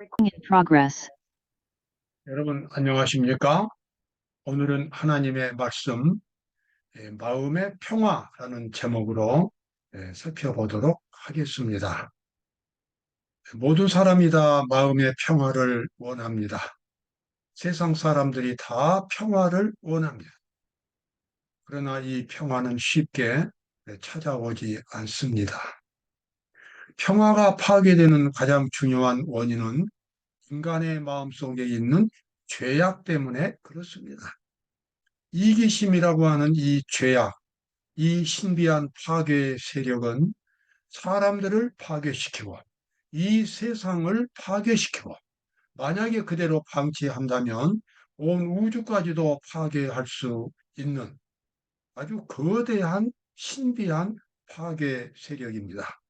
In progress. 여러분 안녕하십니까? 오늘은 하나님의 말씀 예, 마음의 평화라는 제목으로 예, 살펴보도록 하겠습니다. 모든 사람이 다 마음의 평화를 원합니다. 세상 사람들이 다 평화를 원합니다. 그러나 이 평화는 쉽게 예, 찾아오지 않습니다. 평화가 파괴되는 가장 중요한 원인은 인간의 마음속에 있는 죄악 때문에 그렇습니다. 이기심이라고 하는 이 죄악, 이 신비한 파괴 세력은 사람들을 파괴시키고 이 세상을 파괴시키고 만약에 그대로 방치한다면 온 우주까지도 파괴할 수 있는 아주 거대한 신비한 파괴 세력입니다.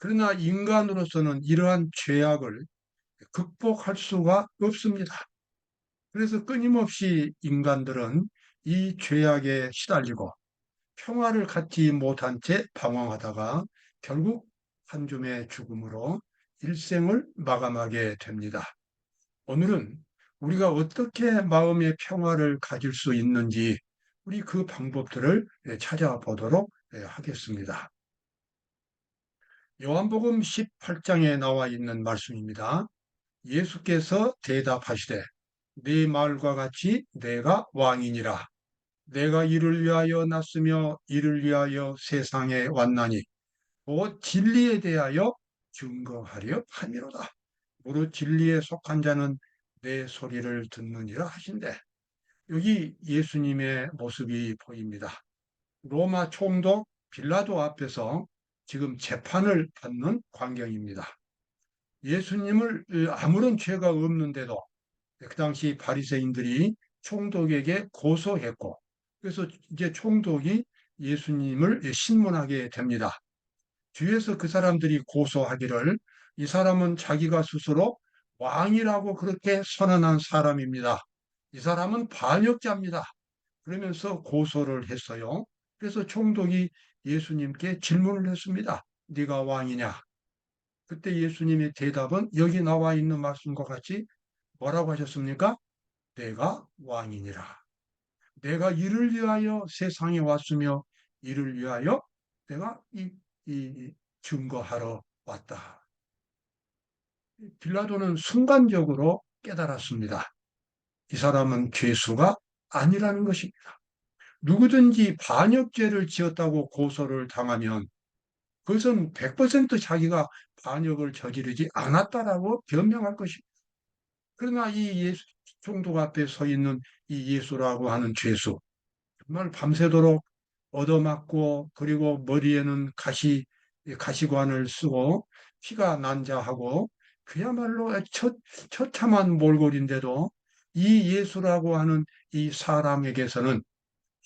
그러나 인간으로서는 이러한 죄악을 극복할 수가 없습니다. 그래서 끊임없이 인간들은 이 죄악에 시달리고 평화를 갖지 못한 채 방황하다가 결국 한 줌의 죽음으로 일생을 마감하게 됩니다. 오늘은 우리가 어떻게 마음의 평화를 가질 수 있는지 우리 그 방법들을 찾아보도록 하겠습니다. 요한복음 18장에 나와 있는 말씀입니다. 예수께서 대답하시되 네 말과 같이 내가 왕이니라. 내가 이를 위하여 났으며 이를 위하여 세상에 왔나니 곧 진리에 대하여 증거하려 함이로다. 무릇 진리에 속한 자는 내 소리를 듣느니라 하신대. 여기 예수님의 모습이 보입니다. 로마 총독 빌라도 앞에서 지금 재판을 받는 광경입니다. 예수님을 아무런 죄가 없는데도 그 당시 바리새인들이 총독에게 고소했고 그래서 이제 총독이 예수님을 신문하게 됩니다. 뒤에서 그 사람들이 고소하기를 이 사람은 자기가 스스로 왕이라고 그렇게 선언한 사람입니다. 이 사람은 반역자입니다. 그러면서 고소를 했어요. 그래서 총독이 예수님께 질문을 했습니다. 네가 왕이냐? 그때 예수님의 대답은 여기 나와 있는 말씀과 같이 뭐라고 하셨습니까? 내가 왕이니라. 내가 이를 위하여 세상에 왔으며 이를 위하여 내가 이, 이 증거하러 왔다. 빌라도는 순간적으로 깨달았습니다. 이 사람은 죄수가 아니라는 것입니다. 누구든지 반역죄를 지었다고 고소를 당하면 그것은 100% 자기가 반역을 저지르지 않았다라고 변명할 것입니다. 그러나 이 예수 총독 앞에 서 있는 이 예수라고 하는 죄수 정말 밤새도록 얻어맞고 그리고 머리에는 가시 가시관을 쓰고 피가 난 자하고 그야말로 처, 처참한 몰골인데도 이 예수라고 하는 이 사람에게서는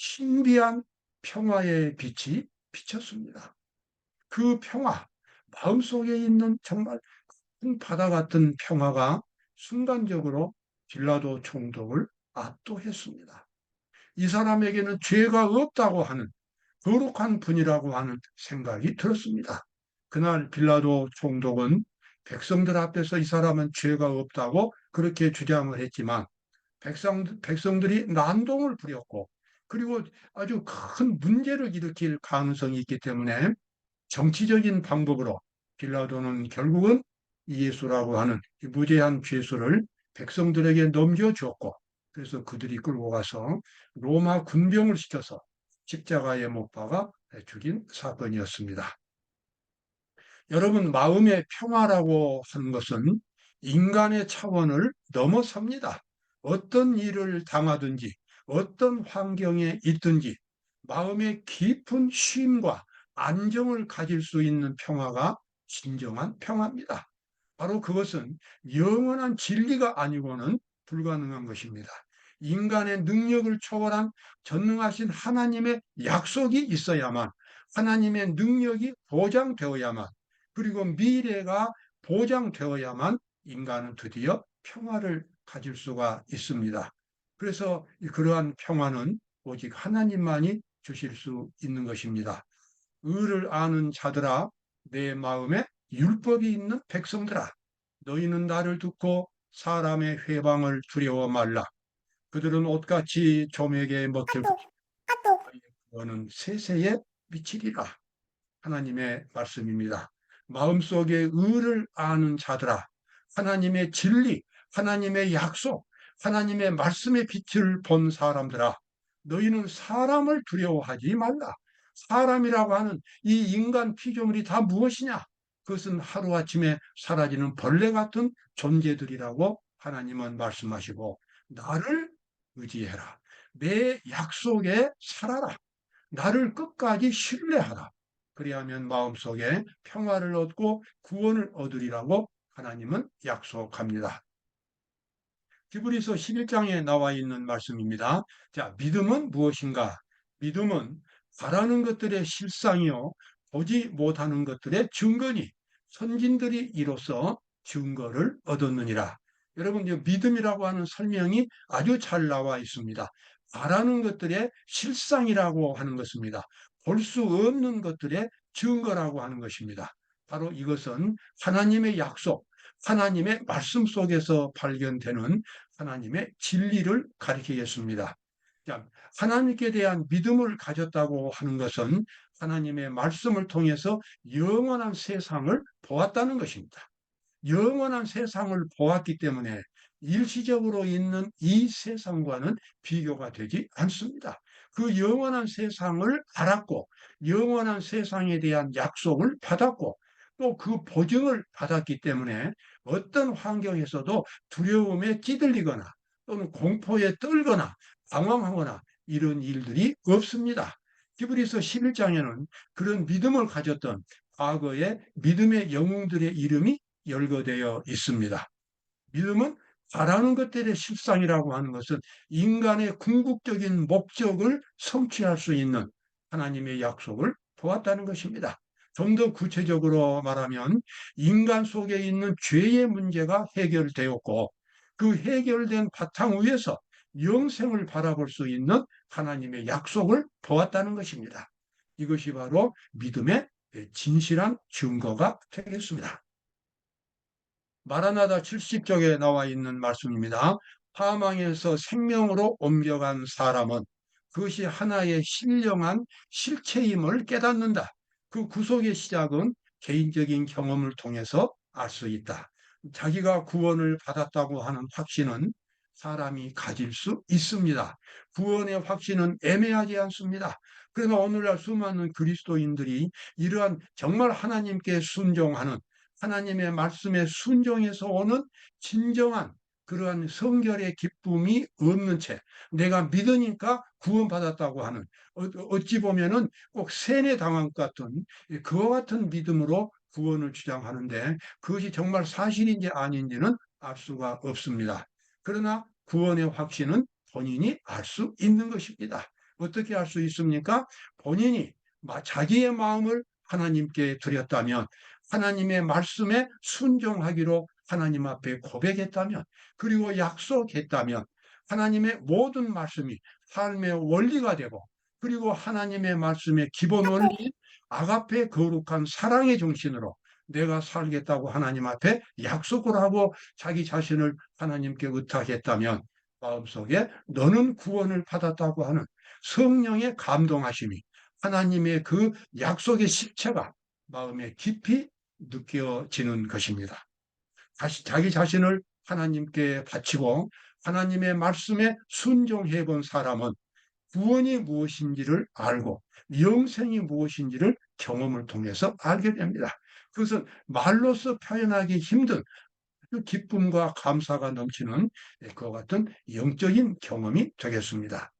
신비한 평화의 빛이 비쳤습니다. 그 평화, 마음속에 있는 정말 큰 바다 같은 평화가 순간적으로 빌라도 총독을 압도했습니다. 이 사람에게는 죄가 없다고 하는 거룩한 분이라고 하는 생각이 들었습니다. 그날 빌라도 총독은 백성들 앞에서 이 사람은 죄가 없다고 그렇게 주장을 했지만 백성, 백성들이 난동을 부렸고 그리고 아주 큰 문제를 일으킬 가능성이 있기 때문에 정치적인 방법으로 빌라도는 결국은 예수라고 하는 무죄한 죄수를 백성들에게 넘겨주었고 그래서 그들이 끌고 가서 로마 군병을 시켜서 십자가에 못 박아 죽인 사건이었습니다. 여러분 마음의 평화라고 하는 것은 인간의 차원을 넘어섭니다. 어떤 일을 당하든지 어떤 환경에 있든지 마음의 깊은 쉼과 안정을 가질 수 있는 평화가 진정한 평화입니다. 바로 그것은 영원한 진리가 아니고는 불가능한 것입니다. 인간의 능력을 초월한 전능하신 하나님의 약속이 있어야만 하나님의 능력이 보장되어야만 그리고 미래가 보장되어야만 인간은 드디어 평화를 가질 수가 있습니다. 그래서 그러한 평화는 오직 하나님만이 주실 수 있는 것입니다. 의를 아는 자들아 내 마음에 율법이 있는 백성들아 너희는 나를 듣고 사람의 회방을 두려워 말라. 그들은 옷같이 좀에게 먹힐고 너는 세세에 미치리라. 하나님의 말씀입니다. 마음속에 의를 아는 자들아, 하나님의 진리, 하나님의 약속, 하나님의 말씀의 빛을 본 사람들아, 너희는 사람을 두려워하지 말라. 사람이라고 하는 이 인간 피조물이 다 무엇이냐? 그것은 하루아침에 사라지는 벌레 같은 존재들이라고 하나님은 말씀하시고, 나를 의지해라. 내 약속에 살아라. 나를 끝까지 신뢰하라. 그리하면 마음속에 평화를 얻고 구원을 얻으리라고 하나님은 약속합니다. 히브리서 11장에 나와 있는 말씀입니다. 자, 믿음은 무엇인가? 믿음은 바라는 것들의 실상이요 보지 못하는 것들의 증거니 선진들이 이로써 증거를 얻었느니라. 여러분, 믿음이라고 하는 설명이 아주 잘 나와 있습니다. 바라는 것들의 실상이라고 하는 것입니다. 볼 수 없는 것들의 증거라고 하는 것입니다. 바로 이것은 하나님의 약속, 하나님의 말씀 속에서 발견되는 하나님의 진리를 가리키겠습니다. 하나님께 대한 믿음을 가졌다고 하는 것은 하나님의 말씀을 통해서 영원한 세상을 보았다는 것입니다. 영원한 세상을 보았기 때문에 일시적으로 있는 이 세상과는 비교가 되지 않습니다. 그 영원한 세상을 알았고 영원한 세상에 대한 약속을 받았고 또 그 보증을 받았기 때문에 어떤 환경에서도 두려움에 찌들리거나 또는 공포에 떨거나 방황하거나 이런 일들이 없습니다. 히브리서 11장에는 그런 믿음을 가졌던 과거의 믿음의 영웅들의 이름이 열거되어 있습니다. 믿음은 바라는 것들의 실상이라고 하는 것은 인간의 궁극적인 목적을 성취할 수 있는 하나님의 약속을 보았다는 것입니다. 좀 더 구체적으로 말하면 인간 속에 있는 죄의 문제가 해결되었고 그 해결된 바탕 위에서 영생을 바라볼 수 있는 하나님의 약속을 보았다는 것입니다. 이것이 바로 믿음의 진실한 증거가 되겠습니다. 마라나다 70쪽에 나와 있는 말씀입니다. 사망에서 생명으로 옮겨간 사람은 그것이 하나의 신령한 실체임을 깨닫는다. 그 구속의 시작은 개인적인 경험을 통해서 알 수 있다. 자기가 구원을 받았다고 하는 확신은 사람이 가질 수 있습니다. 구원의 확신은 애매하지 않습니다. 그러나 오늘날 수많은 그리스도인들이 이러한 정말 하나님께 순종하는 하나님의 말씀에 순종해서 오는 진정한 그러한 성결의 기쁨이 없는 채 내가 믿으니까 구원받았다고 하는 어, 어찌 보면은 꼭 세뇌 당한 것 같은 그와 같은 믿음으로 구원을 주장하는데 그것이 정말 사실인지 아닌지는 알 수가 없습니다. 그러나 구원의 확신은 본인이 알 수 있는 것입니다. 어떻게 알 수 있습니까? 본인이 자기의 마음을 하나님께 드렸다면 하나님의 말씀에 순종하기로 하나님 앞에 고백했다면 그리고 약속했다면 하나님의 모든 말씀이 삶의 원리가 되고 그리고 하나님의 말씀의 기본 원리 아가페 거룩한 사랑의 정신으로 내가 살겠다고 하나님 앞에 약속을 하고 자기 자신을 하나님께 의탁했다면 마음속에 너는 구원을 받았다고 하는 성령의 감동하심이 하나님의 그 약속의 실체가 마음에 깊이 느껴지는 것입니다. 다시 자기 자신을 하나님께 바치고 하나님의 말씀에 순종해 본 사람은 구원이 무엇인지를 알고 영생이 무엇인지를 경험을 통해서 알게 됩니다. 그것은 말로서 표현하기 힘든 그 기쁨과 감사가 넘치는 그와 같은 영적인 경험이 되겠습니다.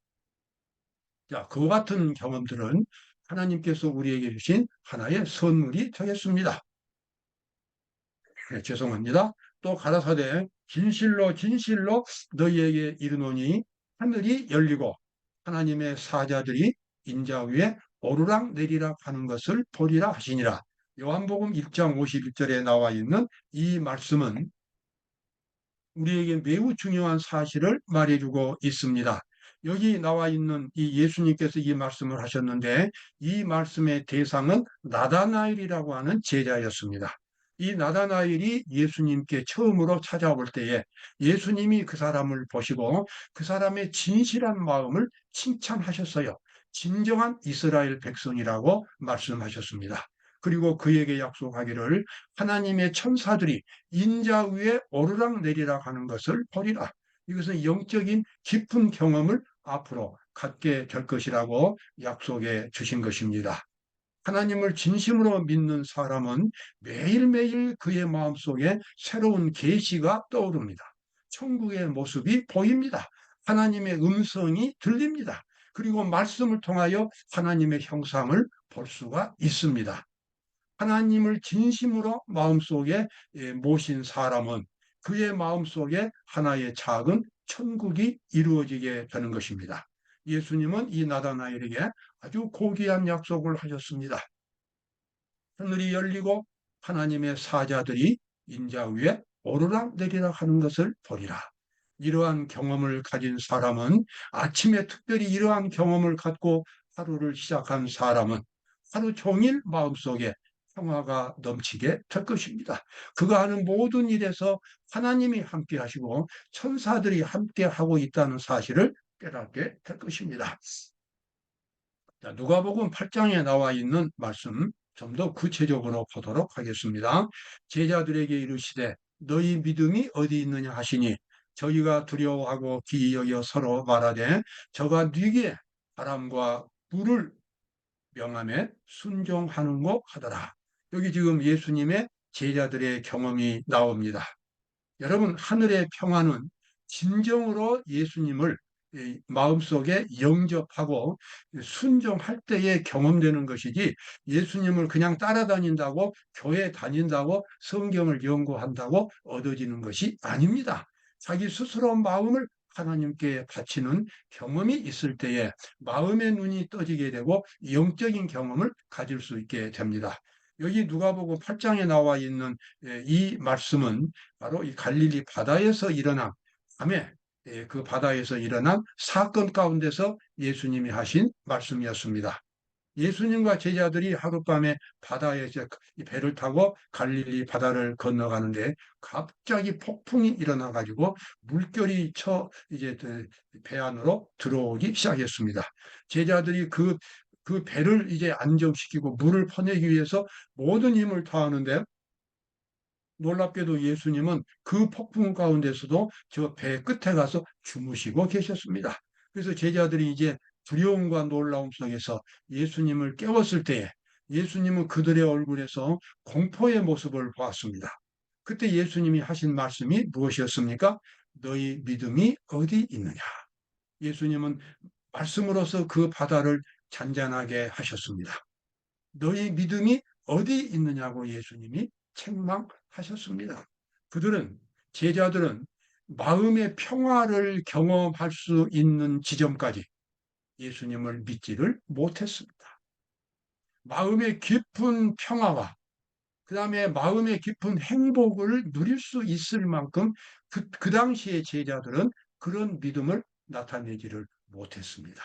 자, 그와 같은 경험들은 하나님께서 우리에게 주신 하나의 선물이 되겠습니다. 네, 죄송합니다. 또 가라사대 진실로 진실로 너희에게 이르노니 하늘이 열리고 하나님의 사자들이 인자 위에 오르락 내리락 하는 것을 보리라 하시니라. 요한복음 1장 51절에 나와 있는 이 말씀은 우리에게 매우 중요한 사실을 말해주고 있습니다. 여기 나와 있는 이 예수님께서 이 말씀을 하셨는데 이 말씀의 대상은 나다나엘이라고 하는 제자였습니다. 이 나다나엘이 예수님께 처음으로 찾아올 때에 예수님이 그 사람을 보시고 그 사람의 진실한 마음을 칭찬하셨어요. 진정한 이스라엘 백성이라고 말씀하셨습니다. 그리고 그에게 약속하기를 하나님의 천사들이 인자 위에 오르락 내리락 하는 것을 보리라. 이것은 영적인 깊은 경험을 앞으로 갖게 될 것이라고 약속해 주신 것입니다. 하나님을 진심으로 믿는 사람은 매일매일 그의 마음속에 새로운 계시가 떠오릅니다. 천국의 모습이 보입니다. 하나님의 음성이 들립니다. 그리고 말씀을 통하여 하나님의 형상을 볼 수가 있습니다. 하나님을 진심으로 마음속에 예, 모신 사람은 그의 마음속에 하나의 작은 천국이 이루어지게 되는 것입니다. 예수님은 이 나다나엘에게 아주 고귀한 약속을 하셨습니다. 하늘이 열리고 하나님의 사자들이 인자 위에 오르락 내리락 하는 것을 보리라. 이러한 경험을 가진 사람은 아침에 특별히 이러한 경험을 갖고 하루를 시작한 사람은 하루 종일 마음속에 평화가 넘치게 될 것입니다. 그가 하는 모든 일에서 하나님이 함께 하시고 천사들이 함께 하고 있다는 사실을 깨닫게 될 것입니다. 자, 누가복음 8장에 나와 있는 말씀 좀 더 구체적으로 보도록 하겠습니다. 제자들에게 이르시되 너희 믿음이 어디 있느냐 하시니 저희가 두려워하고 기여여 서로 말하되 저가 네게 바람과 불을 명함에 순종하는 것 하더라. 여기 지금 예수님의 제자들의 경험이 나옵니다. 여러분 하늘의 평화는 진정으로 예수님을 마음속에 영접하고 순종할 때에 경험되는 것이지 예수님을 그냥 따라다닌다고 교회 다닌다고 성경을 연구한다고 얻어지는 것이 아닙니다. 자기 스스로 마음을 하나님께 바치는 경험이 있을 때에 마음의 눈이 떠지게 되고 영적인 경험을 가질 수 있게 됩니다. 여기 누가보고 8장에 나와 있는 이 말씀은 바로 이 갈릴리 바다에서 일어난 밤에 예, 그 바다에서 일어난 사건 가운데서 예수님이 하신 말씀이었습니다. 예수님과 제자들이 하룻밤에 바다에 배를 타고 갈릴리 바다를 건너가는데 갑자기 폭풍이 일어나 가지고 물결이 쳐 이제 그배 안으로 들어오기 시작했습니다. 제자들이 그, 그 배를 이제 안정시키고 물을 퍼내기 위해서 모든 힘을 다하는데 놀랍게도 예수님은 그 폭풍 가운데서도 저 배 끝에 가서 주무시고 계셨습니다. 그래서 제자들이 이제 두려움과 놀라움 속에서 예수님을 깨웠을 때에 예수님은 그들의 얼굴에서 공포의 모습을 보았습니다. 그때 예수님이 하신 말씀이 무엇이었습니까? 너희 믿음이 어디 있느냐? 예수님은 말씀으로서 그 바다를 잔잔하게 하셨습니다. 너희 믿음이 어디 있느냐고 예수님이 책망 하셨습니다. 그들은 제자들은 마음의 평화를 경험할 수 있는 지점까지 예수님을 믿지를 못했습니다. 마음의 깊은 평화와 그 다음에 마음의 깊은 행복을 누릴 수 있을 만큼 그, 그 당시의 제자들은 그런 믿음을 나타내지를 못했습니다.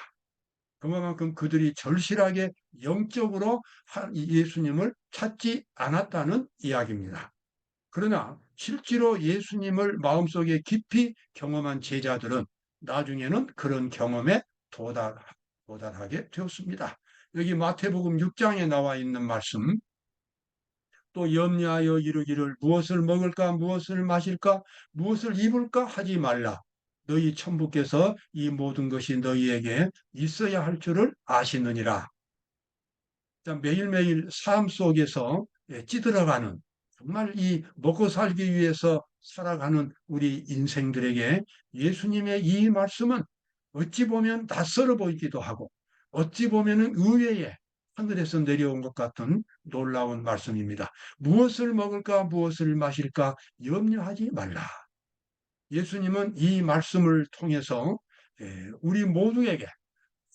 그만큼 그들이 절실하게 영적으로 예수님을 찾지 않았다는 이야기입니다. 그러나 실제로 예수님을 마음속에 깊이 경험한 제자들은 나중에는 그런 경험에 도달, 도달하게 되었습니다. 여기 마태복음 6장에 나와 있는 말씀 또 염려하여 이르기를 무엇을 먹을까 무엇을 마실까 무엇을 입을까 하지 말라 너희 천부께서 이 모든 것이 너희에게 있어야 할 줄을 아시느니라. 매일매일 삶 속에서 예, 찌들어가는 정말 이 먹고 살기 위해서 살아가는 우리 인생들에게 예수님의 이 말씀은 어찌 보면 낯설어 보이기도 하고 어찌 보면 의외의 하늘에서 내려온 것 같은 놀라운 말씀입니다. 무엇을 먹을까 무엇을 마실까 염려하지 말라. 예수님은 이 말씀을 통해서 예, 우리 모두에게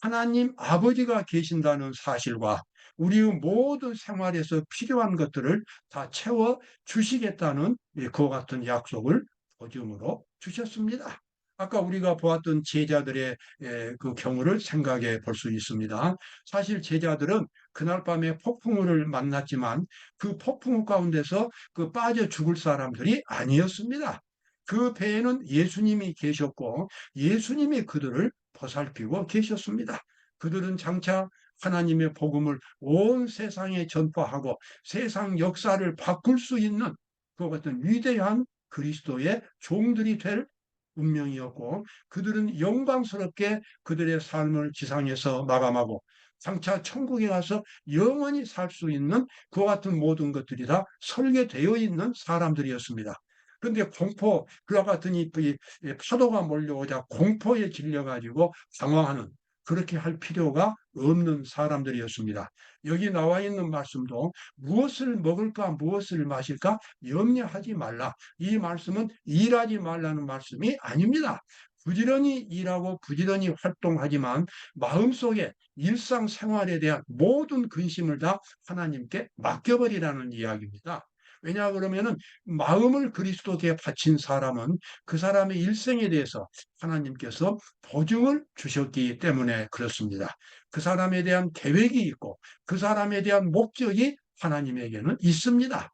하나님 아버지가 계신다는 사실과 우리 모든 생활에서 필요한 것들을 다 채워 주시겠다는 예, 그와 같은 약속을 보증으로 주셨습니다. 아까 우리가 보았던 제자들의 예, 그 경우를 생각해 볼 수 있습니다. 사실 제자들은 그날 밤에 폭풍우를 만났지만 그 폭풍우 가운데서 그 빠져 죽을 사람들이 아니었습니다. 그 배에는 예수님이 계셨고 예수님이 그들을 보살피고 계셨습니다. 그들은 장차 하나님의 복음을 온 세상에 전파하고 세상 역사를 바꿀 수 있는 그 같은 위대한 그리스도의 종들이 될 운명이었고 그들은 영광스럽게 그들의 삶을 지상에서 마감하고 장차 천국에 가서 영원히 살 수 있는 그와 같은 모든 것들이 다 설계되어 있는 사람들이었습니다. 그런데 공포, 그와 같은 이 파도가 몰려오자 공포에 질려가지고 당황하는 그렇게 할 필요가 없는 사람들이었습니다. 여기 나와 있는 말씀도 무엇을 먹을까 무엇을 마실까 염려하지 말라. 이 말씀은 일하지 말라는 말씀이 아닙니다. 부지런히 일하고 부지런히 활동하지만 마음속에 일상생활에 대한 모든 근심을 다 하나님께 맡겨버리라는 이야기입니다. 왜냐 그러면은 마음을 그리스도께 바친 사람은 그 사람의 일생에 대해서 하나님께서 보증을 주셨기 때문에 그렇습니다. 그 사람에 대한 계획이 있고 그 사람에 대한 목적이 하나님에게는 있습니다.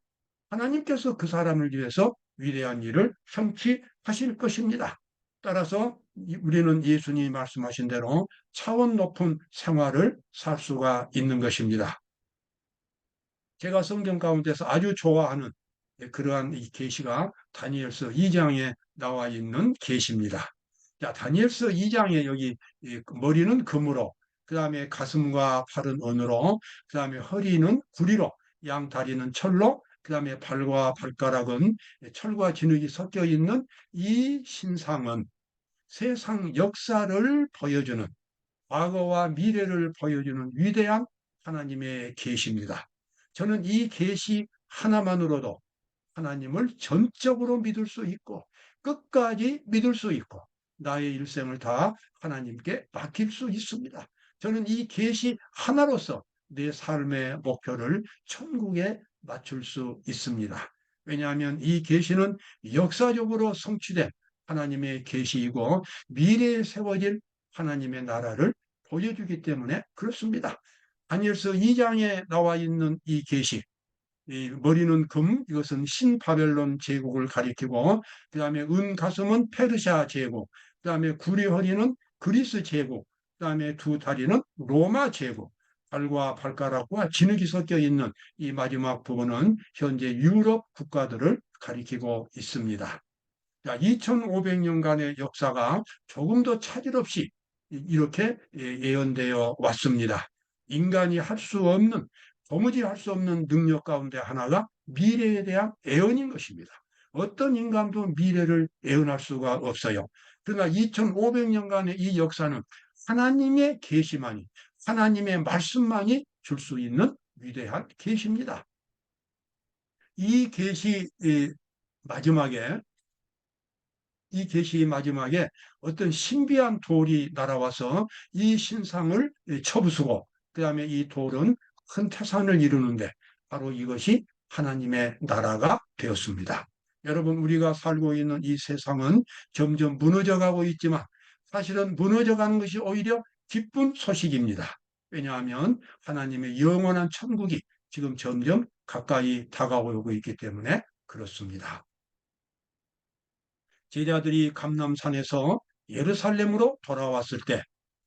하나님께서 그 사람을 위해서 위대한 일을 성취하실 것입니다. 따라서 우리는 예수님이 말씀하신 대로 차원 높은 생활을 살 수가 있는 것입니다. 제가 성경 가운데서 아주 좋아하는 그러한 이 계시가 다니엘서 2장에 나와 있는 계시입니다. 자, 다니엘서 2장에 여기 머리는 금으로, 그 다음에 가슴과 팔은 은으로, 그 다음에 허리는 구리로, 양 다리는 철로, 그 다음에 발과 발가락은 철과 진흙이 섞여 있는 이 신상은 세상 역사를 보여주는 과거와 미래를 보여주는 위대한 하나님의 계시입니다. 저는 이 계시 하나만으로도 하나님을 전적으로 믿을 수 있고 끝까지 믿을 수 있고 나의 일생을 다 하나님께 맡길 수 있습니다. 저는 이 계시 하나로서 내 삶의 목표를 천국에 맞출 수 있습니다. 왜냐하면 이 계시는 역사적으로 성취된 하나님의 계시이고 미래에 세워질 하나님의 나라를 보여주기 때문에 그렇습니다. 다니엘서 2장에 나와 있는 이 계시, 이 머리는 금, 이것은 신바벨론 제국을 가리키고, 그 다음에 은 가슴은 페르시아 제국, 그 다음에 구리 허리는 그리스 제국, 그 다음에 두 다리는 로마 제국, 발과 발가락과 진흙이 섞여 있는 이 마지막 부분은 현재 유럽 국가들을 가리키고 있습니다. 2500년간의 역사가 조금 더 차질 없이 이렇게 예언되어 왔습니다. 인간이 할 수 없는 도무지 할 수 없는 능력 가운데 하나가 미래에 대한 예언인 것입니다. 어떤 인간도 미래를 예언할 수가 없어요. 그러나 2500년간의 이 역사는 하나님의 계시만이 하나님의 말씀만이 줄 수 있는 위대한 계시입니다. 이 계시 마지막에 이 계시 마지막에 어떤 신비한 돌이 날아와서 이 신상을 쳐부수고 그 다음에 이 돌은 큰 태산을 이루는데 바로 이것이 하나님의 나라가 되었습니다. 여러분 우리가 살고 있는 이 세상은 점점 무너져가고 있지만 사실은 무너져가는 것이 오히려 기쁜 소식입니다. 왜냐하면 하나님의 영원한 천국이 지금 점점 가까이 다가오고 있기 때문에 그렇습니다. 제자들이 감남산에서 예루살렘으로 돌아왔을 때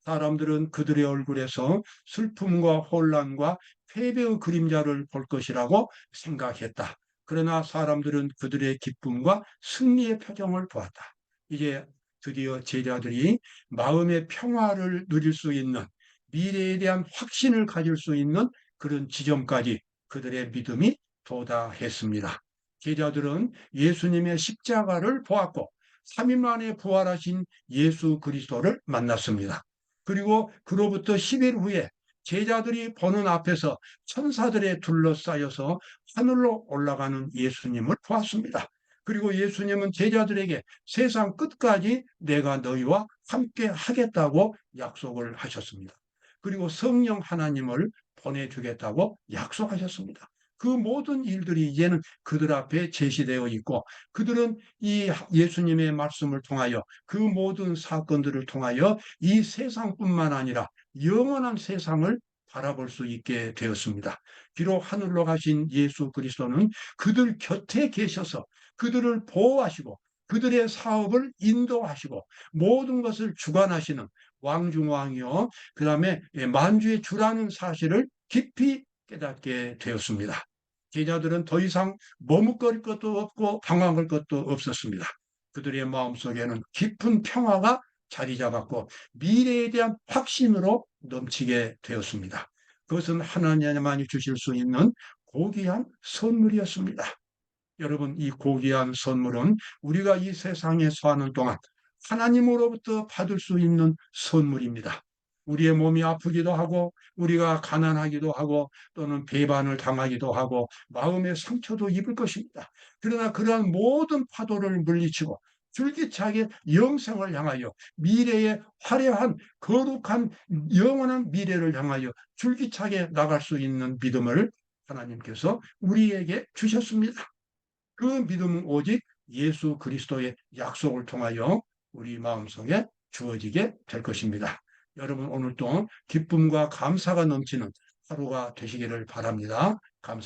사람들은 그들의 얼굴에서 슬픔과 혼란과 패배의 그림자를 볼 것이라고 생각했다. 그러나 사람들은 그들의 기쁨과 승리의 표정을 보았다. 이제 드디어 제자들이 마음의 평화를 누릴 수 있는 미래에 대한 확신을 가질 수 있는 그런 지점까지 그들의 믿음이 도달했습니다. 제자들은 예수님의 십자가를 보았고 3일 만에 부활하신 예수 그리스도를 만났습니다. 그리고 그로부터 10일 후에 제자들이 보는 앞에서 천사들에 둘러싸여서 하늘로 올라가는 예수님을 보았습니다. 그리고 예수님은 제자들에게 세상 끝까지 내가 너희와 함께 하겠다고 약속을 하셨습니다. 그리고 성령 하나님을 보내주겠다고 약속하셨습니다. 그 모든 일들이 이제는 그들 앞에 제시되어 있고 그들은 이 예수님의 말씀을 통하여 그 모든 사건들을 통하여 이 세상뿐만 아니라 영원한 세상을 바라볼 수 있게 되었습니다. 비록 하늘로 가신 예수 그리스도는 그들 곁에 계셔서 그들을 보호하시고 그들의 사업을 인도하시고 모든 것을 주관하시는 왕중왕이요. 그 다음에 만주의 주라는 사실을 깊이 깨닫게 되었습니다. 제자들은 더 이상 머뭇거릴 것도 없고 방황할 것도 없었습니다. 그들의 마음속에는 깊은 평화가 자리 잡았고 미래에 대한 확신으로 넘치게 되었습니다. 그것은 하나님만이 주실 수 있는 고귀한 선물이었습니다. 여러분, 이 고귀한 선물은 우리가 이 세상에 사는 동안 하나님으로부터 받을 수 있는 선물입니다. 우리의 몸이 아프기도 하고 우리가 가난하기도 하고 또는 배반을 당하기도 하고 마음의 상처도 입을 것입니다. 그러나 그러한 모든 파도를 물리치고 줄기차게 영생을 향하여 미래의 화려한 거룩한 영원한 미래를 향하여 줄기차게 나갈 수 있는 믿음을 하나님께서 우리에게 주셨습니다. 그 믿음은 오직 예수 그리스도의 약속을 통하여 우리 마음속에 주어지게 될 것입니다. 여러분 오늘도 기쁨과 감사가 넘치는 하루가 되시기를 바랍니다. 감사